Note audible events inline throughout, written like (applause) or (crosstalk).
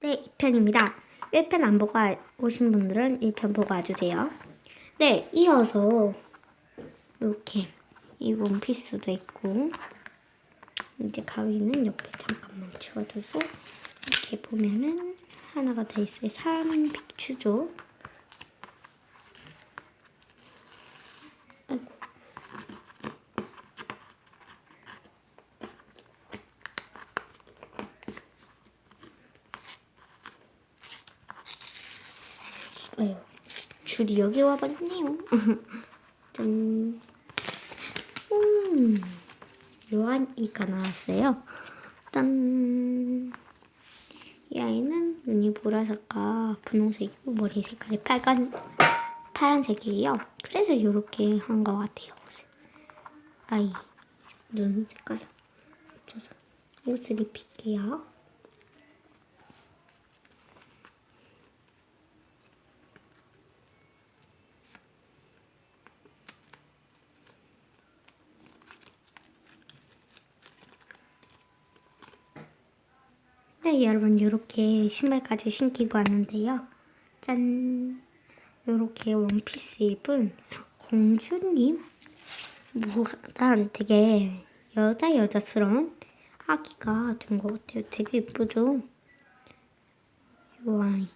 네, 2편입니다. 1편 안 보고 와- 오신 분들은 1편 보고 와주세요. 네, 이어서 이렇게 이 원피스도 있고 이제 가위는 옆에 잠깐만 치워두고 이렇게 보면은 하나가 더 있어요. 사람 픽추죠. 아이고. 아유, 줄이 여기 와버렸네요. (laughs) 짠. 음, 요한 이가 나왔어요. 짠. 이 아이는 눈이 보라색과 분홍색이고 머리 색깔이 빨간 파란색이에요. 그래서 이렇게 한 것 같아요. 아이 눈 색깔 맞춰서 옷을 입힐게요. 네, 여러분 이렇게 신발까지 신기고 왔는데요. 짠! 이렇게 원피스 입은 공주님 무단 되게 여자 여자스러운 아기가 된 것 같아요. 되게 예쁘죠? 요 아이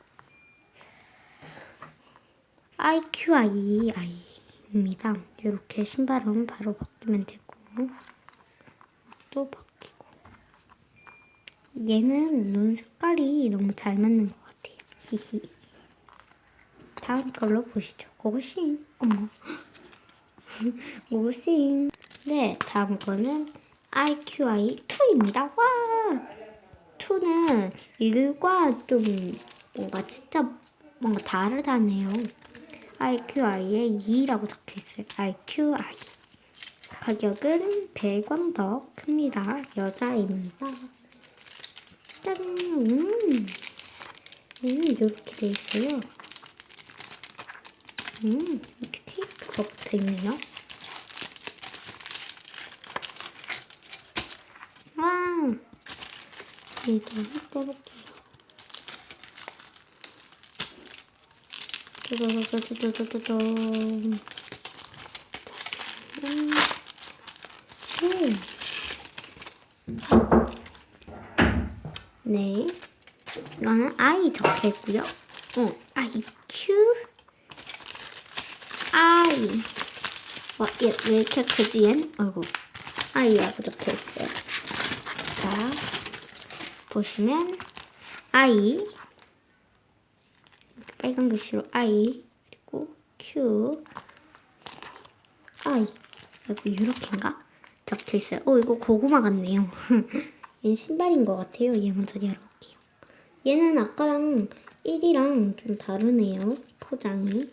IQI 아이입니다. 이렇게 신발은 바로 바뀌면 되고 또 바뀌고 얘는 눈 색깔이 너무 잘 맞는 것 같아요. 히히. 다음 걸로 보시죠. 고고싱. 어머. (laughs) 고고싱. 네, 다음 거는 IQI 2입니다. 와! 2는 1과 좀 뭔가 진짜 뭔가 다르다네요. IQI에 2라고 적혀 있어요. IQI. 가격은 100원 더 큽니다. 여자입니다. 짠! 음, 음 이렇게 돼 있어요. 음, 이렇게 테이프가 붙어 있네요. 와! 이도 떼볼게요. 두두두두두두두. 음, 음. 네. 이거는 I 적혀 있고요. 어, I, Q, I. 와, 얘 왜 이렇게 크지, 얜? 아이고. I라고 적혀 있어요. 자, 보시면, I. 빨간 글씨로 I. 그리고 Q, I. 여기 이렇게인가? 적혀 있어요. 어, 이거 고구마 같네요. (laughs) 얘는 신발인 것 같아요. 얘 먼저 열어볼게요. 얘는 아까랑 1이랑 좀 다르네요. 포장이.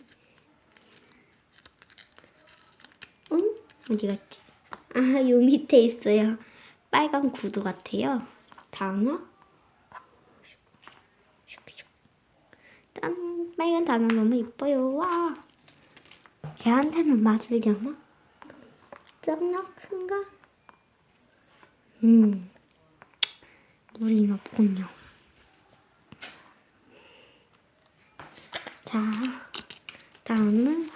응? 어디 갔지? 아, 요 밑에 있어요. 빨간 구두 같아요. 단어? 짠! 빨간 단어 너무 이뻐요. 와! 걔한테는 맞으려나? 짱나 큰가? 음. 물이 높군요. 자, 다음은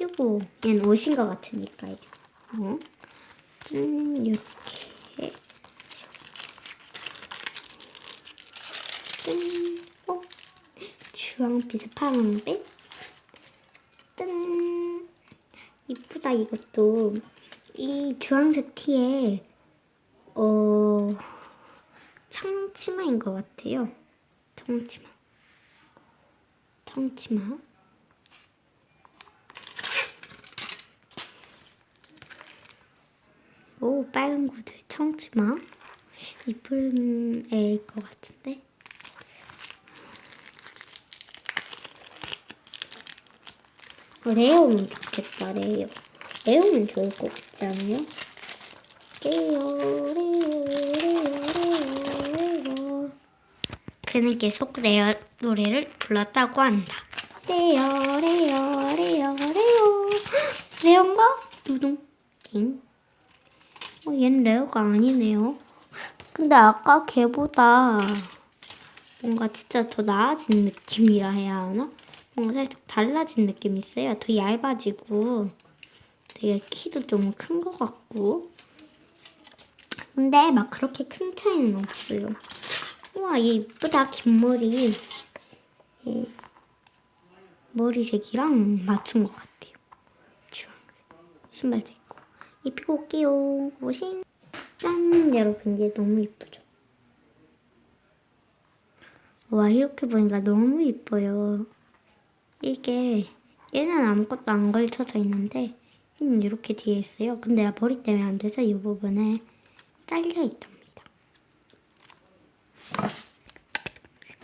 이거 얘는 옷인 것 같으니까요. 어? 짠, 이렇게. 짠, 어? 주황빛, 파란빛. 짠, 이쁘다 이것도. 이 주황색 티에 어 청치마인 것 같아요. 청치마. 청치마. 오, 빨간 구두 청치마. 이쁜 애일 것 같은데. 어, 레오면 좋겠다, 레오. 레오면 좋을 것 같지 않아요? 레오, 레오, 레오, 레오, 레오. 그는 계속 레오 노래를 불렀다고 한다. 레오, 레오, 레오, 레오. 레오인가? 두둥. 잉. 어, 얘는 레오가 아니네요. 근데 아까 걔보다 뭔가 진짜 더 나아진 느낌이라 해야 하나? 뭔가 살짝 달라진 느낌이 있어요. 더 얇아지고 되게 키도 좀 큰 것 같고 근데 막 그렇게 큰 차이는 없어요. 우와 얘 이쁘다 긴 머리 이 머리색이랑 맞춘 것 같아요. 신발도 있고 입히고 올게요. 고신 짠 여러분 얘 너무 이쁘죠? 와 이렇게 보니까 너무 이뻐요. 이게 얘는 아무것도 안 걸쳐져 있는데 이렇게 뒤에 있어요. 근데 머리 때문에 안 돼서 이 부분에 잘려 있답니다.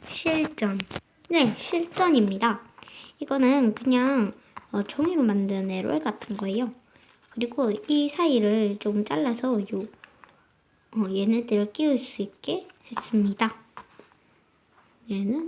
실전. 네, 실전입니다. 이거는 그냥 어, 종이로 만든 에롤 같은 거예요. 그리고 이 사이를 좀 잘라서 요 어, 얘네들을 끼울 수 있게 했습니다. 얘는